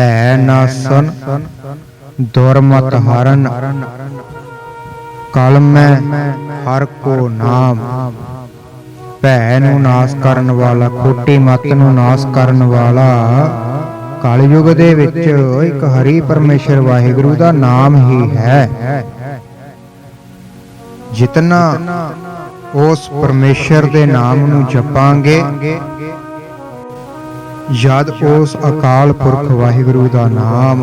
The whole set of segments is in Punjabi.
ਭੈ ਨਾਸਨ ਦੁਰਮਤ ਹਰਨ। ਕਲਮੈ ਹਰ ਕੋ ਨਾਮ। ਭੈ ਨੂੰ ਨਾਸ ਕਰਨ ਵਾਲਾ ਖੋਟੀ ਮਤ ਨੂੰ ਨਾਸ ਕਰਨ ਵਾਲਾ। ਕਲਯੁਗ ਦੇ ਵਿੱਚ ਇੱਕ ਹਰੀ ਪਰਮੇਸ਼ਰ ਵਾਹਿਗੁਰੂ ਦਾ ਨਾਮ ਹੀ ਹੈ ਜਿਤਨਾ ਉਸ ਪਰਮੇਸ਼ਰ ਦੇ ਨਾਮ ਨੂੰ ਜਪਾਂਗੇ ਜਦ ਉਸ ਅਕਾਲ ਪੁਰਖ ਵਾਹਿਗੁਰੂ ਦਾ ਨਾਮ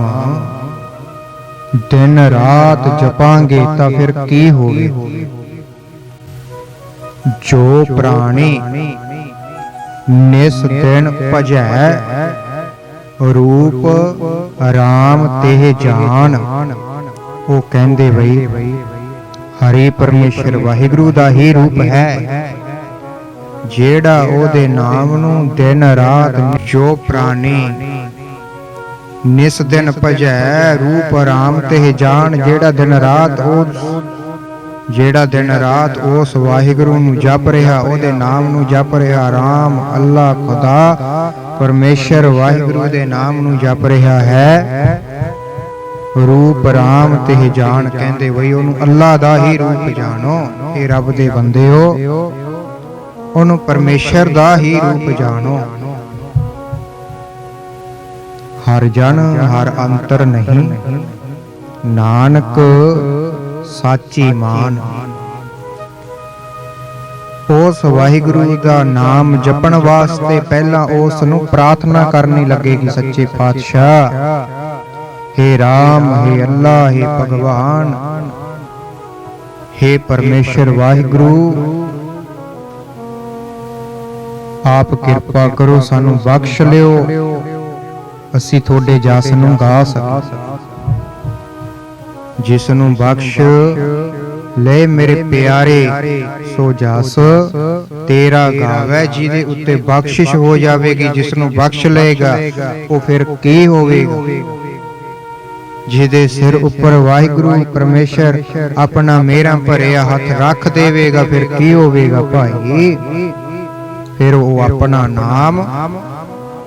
ਦਿਨ ਰਾਤ ਜਪਾਂਗੇ ਤਾਂ ਫਿਰ ਕੀ ਹੋਵੇ? ਜੋ ਪ੍ਰਾਣੀ ਨਿਸ ਦਿਨ ਭਜੈ, ਰੂਪ ਰਾਮ ਤੇ ਜਾਨ, ਉਹ ਕਹਿੰਦੇ ਬਈ, ਹਰੀ ਪਰਮੇਸ਼ਰ ਵਾਹਿਗੁਰੂ ਦਾ ਹੀ ਰੂਪ ਹੈ। ਜਿਹੜਾ ਉਹਦੇ ਨਾਮ ਨੂੰ ਦਿਨ ਰਾਤ ਜੋ ਪ੍ਰਾਣੀ, ਨਿਸ ਦਿਨ ਭਜੈ ਰੂਪ ਰਾਮ ਤੇ ਜਾਣ ਜਿਹੜਾ ਦਿਨ ਰਾਤ ਉਹ ਜਿਹੜਾ ਦਿਨ ਰਾਤ ਉਸ ਵਾਹਿਗੁਰੂ ਨੂੰ ਜਪ ਰਿਹਾ, ਉਹਦੇ ਨਾਮ ਨੂੰ ਜਪ ਰਿਹਾ ਰਾਮ, ਅੱਲਾ, ਖੁਦਾ, ਪਰਮੇਸ਼ਰ ਵਾਹਿਗੁਰੂ ਦੇ ਨਾਮ ਨੂੰ ਜਪ ਰਿਹਾ ਹੈ। ਰੂਪ ਰਾਮ ਤੇ ਜਾਣ ਕਹਿੰਦੇ ਬਈ ਉਹਨੂੰ ਅੱਲਾ ਦਾ ਹੀ ਰੂਪ ਜਾਣੋ, ਇਹ ਰੱਬ ਦੇ ਬੰਦੇ ਹੋ। ਉਹਨੂੰ ਪਰਮੇਸ਼ਰ ਦਾ ਹੀ ਰੂਪ ਜਾਣੋ ਹਰ ਜਨ ਹਰ ਅੰਤਰ ਨਹੀਂ ਨਾਨਕ ਸਾਚੀ ਮਾਨ ਉਸ ਵਾਹਿਗੁਰੂ ਦਾ ਨਾਮ ਜਪਣ ਵਾਸਤੇ ਪਹਿਲਾਂ ਉਸ ਨੂੰ ਪ੍ਰਾਰਥਨਾ ਕਰਨੀ ਲੱਗੇਗੀ ਸੱਚੇ ਪਾਤਸ਼ਾਹ हे राम हे अल्लाह हे ਭਗਵਾਨ हे ਪਰਮੇਸ਼ਰ ਵਾਹਿਗੁਰੂ ਆਪ ਕਿਰਪਾ ਕਰੋ, ਸਾਨੂੰ ਬਖਸ਼ ਲਿਓ। ਅਸੀਂ ਤੁਹਾਡੇ ਜਸ ਨੂੰ ਗਾ ਸਕੀਏ ਜਿਸ ਨੂੰ ਬਖਸ਼ ਲੈ ਮੇਰੇ ਪਿਆਰੇ, ਸੋ ਜਸ, ਤੇਰਾ ਗਾਵੇ, ਜਿਹਦੇ ਉੱਤੇ ਬਖਸ਼ਿਸ਼ ਹੋ ਜਾਵੇਗੀ, ਜਿਸ ਨੂੰ ਬਖਸ਼ ਲਏਗਾ, ਉਹ ਫਿਰ ਕੀ ਹੋਵੇਗਾ? ਜਿਹਦੇ ਸਿਰ ਉੱਪਰ ਵਾਹਿਗੁਰੂ ਪਰਮੇਸ਼ਰ ਆਪਣਾ ਮੇਰਾ ਭਰਿਆ ਹੱਥ ਰੱਖ ਦੇਵੇਗਾ, ਫਿਰ ਕੀ ਹੋਵੇਗਾ ਭਾਈ? ਫਿਰ ਉਹ ਆਪਣਾ ਨਾਮ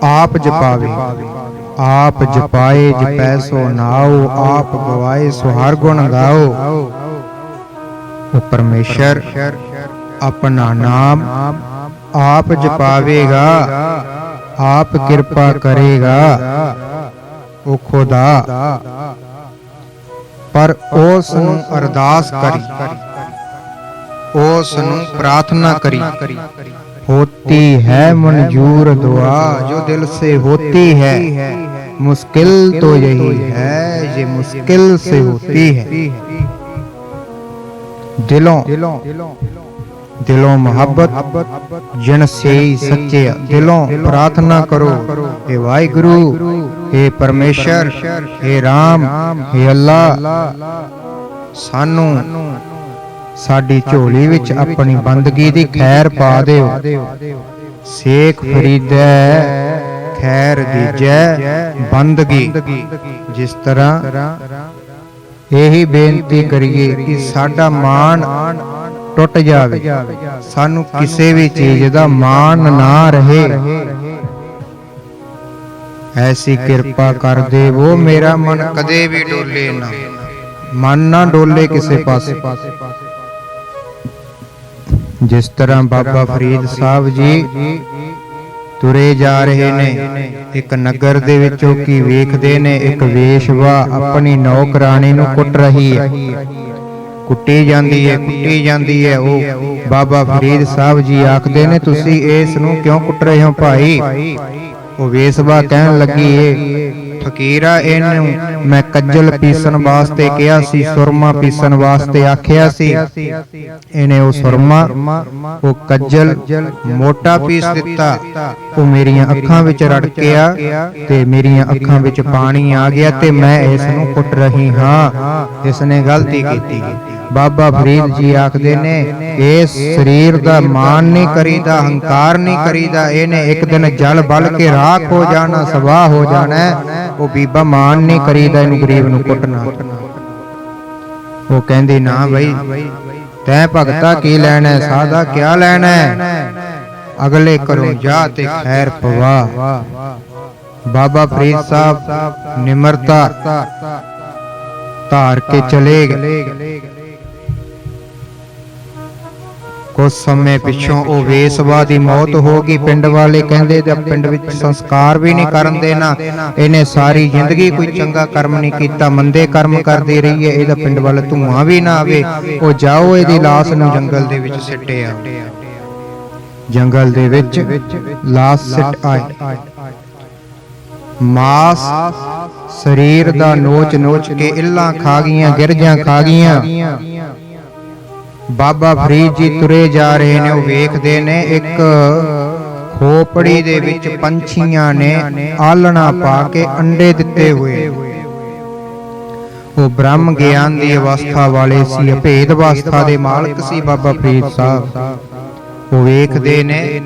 ਆਪ ਜਪਾਵੇ। ਆਪ ਜਪਾਏ ਜਪੈ ਸੋ ਨਾਉ ਆਪ ਗਵਾਏ ਸੋ ਹਰ ਗੁਣ ਗਾਓ। ਉਹ ਪਰਮੇਸ਼ਰ ਆਪਣਾ ਨਾਮ ਆਪ ਜਪਾਵੇਗਾ ਆਪ ਕਿਰਪਾ ਕਰੇਗਾ। ਉਹ ਖੁਦਾ। ਪਰ ਉਸ ਨੂੰ ਅਰਦਾਸ ਕਰੀ। ਉਸ ਨੂੰ ਪ੍ਰਾਰਥਨਾ ਕਰੀ। होती है मंजूर दुआ जो दिल से होती है मुश्किल तो यही है ये मुश्किल से होती है दिलों दिलों मोहब्बत जिन से ही सच्चे दिलों प्रार्थना करो हे वाहिगुरु हे परमेश्वर हे राम हे अल्लाह ਸਾਨੂੰ ਸਾਡੀ ਝੋਲੀ ਵਿੱਚ ਆਪਣੀ ਬੰਦਗੀ ਦੀ ਖੈਰ ਪਾ ਦਿਓ। ਸੇਖ ਫਰੀਦੈ ਖੈਰ ਦੀਜੈ ਬੰਦਗੀ। ਜਿਸ ਤਰ੍ਹਾਂ ਇਹੀ ਬੇਨਤੀ ਕਰੀਏ ਕਿ ਸਾਡਾ ਮਾਣ ਟੁੱਟ ਜਾਵੇ। ਸਾਨੂੰ ਕਿਸੇ ਵੀ ਚੀਜ਼ ਦਾ ਮਾਣ ਨਾ ਰਹੇ। ਐਸੀ ਕਿਰਪਾ ਕਰ ਦੇਵੋ ਮੇਰਾ ਮਨ ਕਦੇ ਵੀ ਡੋਲੇ ਨਾ। ਮਨ ਨਾ ਡੋਲੇ ਕਿਸੇ ਪਾਸੇ। ਜਿਸ ਤਰ੍ਹਾਂ ਬਾਬਾ ਫਰੀਦ ਸਾਹਿਬ ਜੀ ਤੁਰੇ ਜਾ ਰਹੇ ਨੇ ਇੱਕ ਨਗਰ ਦੇ ਵਿੱਚੋਂ ਕੀ ਵੇਖਦੇ ਨੇ ਇੱਕ ਵੇਸ਼ਵਾ ਆਪਣੀ ਨੌਕਰਾਣੀ ਨੂੰ ਕੁੱਟ ਰਹੀ ਹੈ। ਕੁੱਟੀ ਜਾਂਦੀ ਹੈ ਕੁੱਟੀ ਜਾਂਦੀ ਹੈ। ਉਹ ਬਾਬਾ ਫਰੀਦ ਸਾਹਿਬ ਜੀ ਆਖਦੇ ਨੇ ਤੁਸੀਂ ਇਸ ਨੂੰ ਕਿਉਂ ਕੁੱਟ ਰਹੇ ਹੋ ਭਾਈ? ਉਹ ਵੇਸਵਾ ਕਹਿਣ ਲੱਗੀ ਏ ਫਕੀਰਾ ਇਹਨੂੰ ਮੈਂ ਕੱਜਲ ਪੀਸਣ ਵਾਸਤੇ ਕਿਹਾ ਸੀ, ਸੁਰਮਾ ਪੀਸਣ ਵਾਸਤੇ ਆਖਿਆ ਸੀ। ਇਹਨੇ ਉਹ ਸੁਰਮਾ, ਉਹ ਕੱਜਲ ਮੋਟਾ ਪੀਸ ਦਿੱਤਾ। ਉਹ ਮੇਰੀਆਂ ਅੱਖਾਂ ਵਿੱਚ ਰੜਕਿਆ ਤੇ ਮੇਰੀਆਂ ਅੱਖਾਂ ਵਿੱਚ ਪਾਣੀ ਆ ਗਿਆ ਤੇ ਮੈਂ ਇਸ ਨੂੰ ਕੁੱਟ ਰਹੀ ਹਾਂ। ਇਸ ਨੇ ਗਲਤੀ ਕੀਤੀ। ਬਾਬਾ ਫਰੀਦ ਜੀ ਆਖਦੇ ਨੇ ਇਹ ਸਰੀਰ ਦਾ ਮਾਨ ਨਹੀਂ ਕਰੀਦਾ, ਹੰਕਾਰ ਨਹੀਂ ਕਰੀਦਾ, ਇਹਨੇ ਇੱਕ ਦਿਨ ਜਲ ਬਲ ਕੇ ਰਾਖ ਹੋ ਜਾਣਾ, ਸਵਾਹ ਹੋ ਜਾਣਾ ਉਹ ਬੀਬਾ ਮਾਨ ਨਹੀਂ ਕਰੀਦਾ ਇਹਨੂੰ ਗਰੀਬ ਨੂੰ ਕੁੱਟਣਾ ਉਹ ਕਹਿੰਦੀ, ਨਾ ਬਈ, ਤੈ ਭਗਤਾ ਕੀ ਲੈਣਾ ਸਾਦਾ ਕਿਆ ਲੈਣਾ ਅਗਲੇ ਕਰੋ ਜਾ ਤੇ ਖੈਰ ਪਵਾ। ਬਾਬਾ ਫਰੀਦ ਸਾਹਿਬ ਨਿਮਰਤਾ ਧਾਰ ਕੇ ਚਲੇ ਗਏ। ਕੁਝ ਸਮੇਂ ਪਿੱਛੋਂ ਉਹ ਵੇਸਵਾ ਦੀ ਮੌਤ ਹੋ ਗਈ। ਪਿੰਡ ਵਾਲੇ ਕਹਿੰਦੇ ਤੇ ਪਿੰਡ ਵਿੱਚ ਸੰਸਕਾਰ ਵੀ ਨਹੀਂ ਕਰਨ ਦੇਣਾ ਇਹਨੇ ਸਾਰੀ ਜ਼ਿੰਦਗੀ ਕੋਈ ਚੰਗਾ ਕਰਮ ਨਹੀਂ ਕੀਤਾ ਮੰਦੇ ਕਰਮ ਕਰਦੀ ਰਹੀ ਹੈ ਇਹਦਾ ਪਿੰਡ ਵਾਲਾ ਧੂਆਂ ਵੀ ਨਾ ਆਵੇ ਉਹ ਜਾਓ ਇਹਦੀ ਲਾਸ਼ ਨੂੰ ਜੰਗਲ ਦੇ ਵਿੱਚ ਸਿੱਟੇ ਆ ਜੰਗਲ ਦੇ ਵਿੱਚ ਲਾਸ਼ ਸਿੱਟ ਆਏ। ਮਾਸ ਸਰੀਰ ਦਾ ਨੋਚ ਨੋਚ ਕੇ ਇੱਲਾਂ ਖਾ ਗਈਆਂ ਗਿਰਜਾਂ ਖਾ ਗਈਆਂ। ਬਾਬਾ ਫਰੀਦ ਜੀ ਤੁਰੇ ਜਾ ਰਹੇ ਨੇ, ਉਹ ਵੇਖਦੇ ਨੇ, ਇੱਕ ਖੋਪੜੀ ਦੇ ਵਿੱਚ ਪੰਛੀਆਂ ਨੇ ਆਲਣਾ ਪਾ ਕੇ ਅੰਡੇ ਦਿੱਤੇ ਹੋਏ। ਉਹ ਬ੍ਰਹਮ ਗਿਆਨ ਦੀ ਅਵਸਥਾ ਵਾਲੇ ਸੀ, ਅਭੇਦ ਅਵਸਥਾ ਦੇ ਮਾਲਕ ਸੀ ਬਾਬਾ ਫਰੀਦ ਸਾਹਿਬ। ਉਹ ਵੇਖਦੇ ਨੇ,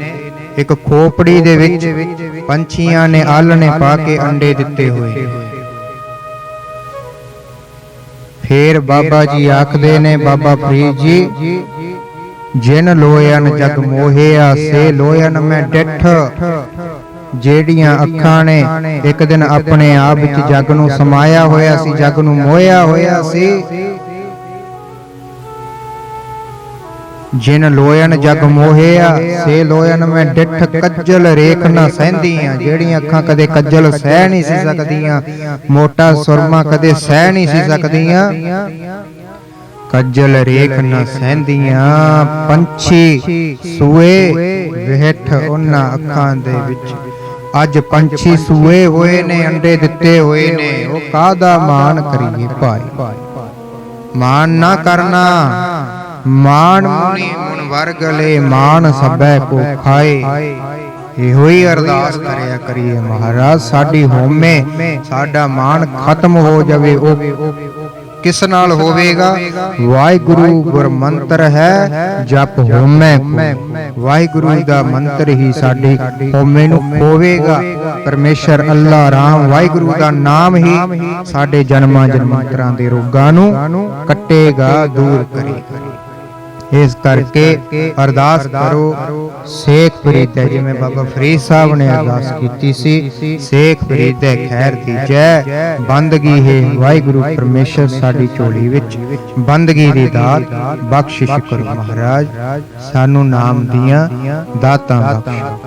ਇੱਕ ਖੋਪੜੀ ਦੇ ਵਿੱਚ ਪੰਛੀਆਂ ਨੇ ਆਲਣੇ ਪਾ ਕੇ ਅੰਡੇ ਦਿੱਤੇ ਹੋਏ। ਫੇਰ ਬਾਬਾ ਜੀ ਆਖਦੇ ਨੇ, ਬਾਬਾ ਫਰੀਦ ਜੀ, ਜਿਨ ਲੋਇਨ ਜਗ ਮੋਹਿਆ, ਸੇ ਲੋਇਨ ਮੈਂ ਡਿੱਠ। ਜਿਹੜੀਆਂ ਅੱਖਾਂ ਨੇ ਇੱਕ ਦਿਨ ਆਪਣੇ ਆਪ ਵਿੱਚ ਜਗ ਨੂੰ ਸਮਾਇਆ ਹੋਇਆ ਸੀ, ਜਗ ਨੂੰ ਮੋਹਿਆ ਹੋਇਆ ਸੀ ਜਿਨ ਲੋਇਨ ਜਗ ਮੋਹਿਆ ਸੇ ਲੋਇਨ ਮੈਂ ਡਿਠ ਕੱਜਲ ਰੇਖ ਨਾ ਸਹਿੰਦੀਆਂ ਜਿਹੜੀਆਂ ਅੱਖਾਂ ਕਦੇ ਕੱਜਲ ਸਹਿ ਨਹੀਂ ਸੀ ਸਕਦੀਆਂ ਮੋਟਾ ਸੁਰਮਾ ਕਦੇ ਸਹਿ ਨਹੀਂ ਸੀ ਸਕਦੀਆਂ ਕੱਜਲ ਰੇਖ ਨਾ ਸਹਿੰਦੀਆਂ ਪੰਛੀ ਸੂਏ ਵਿਹਠ ਉਹਨਾਂ ਅੱਖਾਂ ਦੇ ਵਿੱਚ। ਅੱਜ ਪੰਛੀ ਸੂਏ ਹੋਏ ਨੇ ਅੰਡੇ ਦਿੱਤੇ ਹੋਏ ਨੇ ਉਹ ਕਾਦਾ ਮਾਨ ਕਰੀਏ ਭਾਈ? ਮਾਨ ਨਾ ਕਰਨਾ। ਮਾਨ ਮੁਨੀ ਮੁਨ ਵਰਗਲੇ ਮਾਨ ਸਭੈ ਕੋ ਖਾਏ। ਇਹੋ ਹੀ ਅਰਦਾਸ ਕਰਿਆ ਕਰੀਏ ਮਹਾਰਾਜ ਸਾਡੀ ਹੋਮੇ ਸਾਡਾ ਮਾਨ ਖਤਮ ਹੋ ਜਾਵੇ। ਉਹ ਕਿਸ ਨਾਲ ਹੋਵੇਗਾ? ਵਾਹਿਗੁਰੂ ਗੁਰ ਮੰਤਰ ਹੈ ਜਪ ਹੋਮੈ ਵਾਹਿਗੁਰੂ ਦਾ ਮੰਤਰ ਹੀ ਸਾਡੀ ਹੋਮੇ ਨੂੰ ਖੋਵੇਗਾ ਪਰਮੇਸ਼ਰ ਅੱਲਾ ਰਾਮ ਵਾਹਿਗੁਰੂ ਦਾ ਨਾਮ ਹੀ ਸਾਡੇ ਜਨਮਾਂ ਜਨਮਾਂਤਰਾਂ ਦੇ ਰੋਗਾਂ ਨੂੰ ਕੱਟੇਗਾ ਦੂਰ ਕਰੇਗਾ। ਇਸ ਕਰਕੇ ਅਰਦਾਸ ਕਰੋ। ਸੇਖ ਫਰੀਦ ਜਿਵੇਂ ਬਾਬਾ ਫਰੀਦ ਸਾਹਿਬ ਨੇ ਅਰਦਾਸ ਕੀਤੀ ਸੀ। ਸੇਖ ਫਰੀਦ ਖੈਰ ਦੀ ਜੈ। ਬੰਦਗੀ ਹੈ ਵਾਹਿਗੁਰੂ ਪਰਮੇਸ਼ਰ ਸਾਡੀ ਝੋਲੀ ਵਿੱਚ। ਬੰਦਗੀ ਦੀ ਦਾਤ ਬਖਸ਼ਿਸ਼ ਕਰੋ ਮਹਾਰਾਜ। ਸਾਨੂੰ ਨਾਮ ਦੀਆਂ ਦਾਤਾਂ ਬਖਸ਼ੋ।